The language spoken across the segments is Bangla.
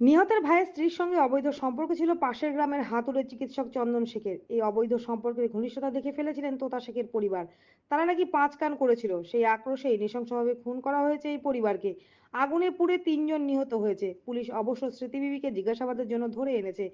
নিহতের ভাইয়ের স্ত্রীর সঙ্গে অবৈধ সম্পর্ক ছিল পাশের গ্রামের হাতুড়ে চিকিৎসক চন্দন শেখের। এই অবৈধ সম্পর্কের ঘনিষ্ঠতা দেখে ফেলেছিলেন তোতা শেখের পরিবার। তারা নাকি পাঁচ কান করেছিল, সেই আক্রোশেই নৃশংসভাবে খুন করা হয়েছে এই পরিবারকে। আগুনে পুড়ে তিনজন নিহত হয়েছে। পুলিশ অবশ্য স্মৃতিবিবিকে জিজ্ঞাসাবাদের জন্য ধরে এনেছে।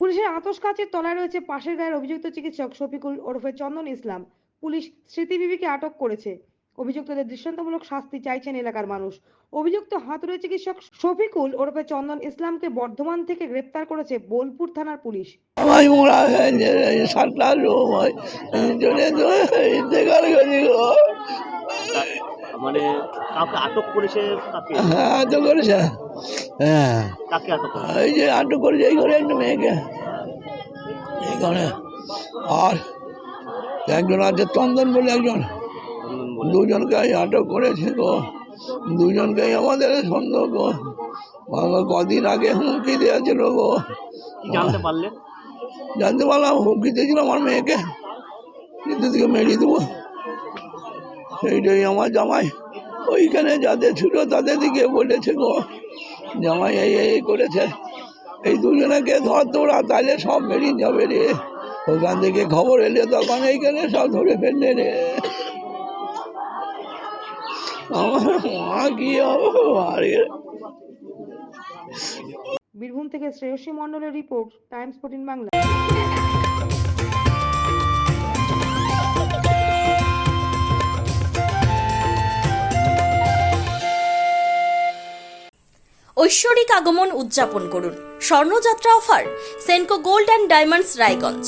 পুলিশের আতস কাচের তলায় রয়েছে পাশের গায়ের অভিযুক্ত চিকিৎসক শফিকুল ওরফে চন্দন ইসলাম। পুলিশ স্মৃতিবিবিকে আটক করেছে। অভিযুক্তদের দৃষ্টান্তমূলক শাস্তি চাইছেন এলাকার মানুষ। অভিযুক্ত হাতুড়ে চিকিৎসক শফিকুল ওরফে চন্দন ইসলামকে বর্ধমান থেকে গ্রেপ্তার করেছে বোলপুর থানার পুলিশ। আমার মোড়া সাতটা করি গো। মানে কাউকে আটক করেছে কাকে হ্যাঁ করেছে। হ্যাঁ। কাকে আটক এই যে আটক করেছে এই করে একটা মেয়েকে। এই করে আর একজন আছে চন্দন বলে একজন। দুজনকে আটক করেছে গো। দুজনকেই আমাদের সন্দেহ কদিন আগে হুমকি দিয়েছিল গো। জানতে পারলেন? জানতে পারলাম হুমকি দিয়েছিল আমার মেয়েকে। কিন্তু দিকে মেরিয়ে দেবো। সেইটাই আমার জামাই। ওইখানে যাদের ছিল তাদের দিকে বলেছে গো। জামাই এই এই এই করেছে। এই দুজনকে ধর তোরা তাহলে সব বেরিয়ে যাবে রে। ওখান থেকে খবর এলে তখন এইখানে সব ধরে ফেললে রে। বীরভূম থেকে শ্রেয়সী মণ্ডলের রিপোর্ট, টাইমস ফোর্টিন বাংলা। ঐশ্বরিক আগমন উদযাপন করুন। স্বর্ণযাত্রা offer, Senco gold and diamonds Raiganj.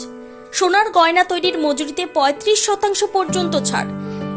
সোনার গয়না তৈরির মজুরিতে পঁয়ত্রিশ শতাংশ পর্যন্ত ছাড়।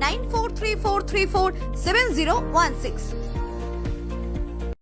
9434347016.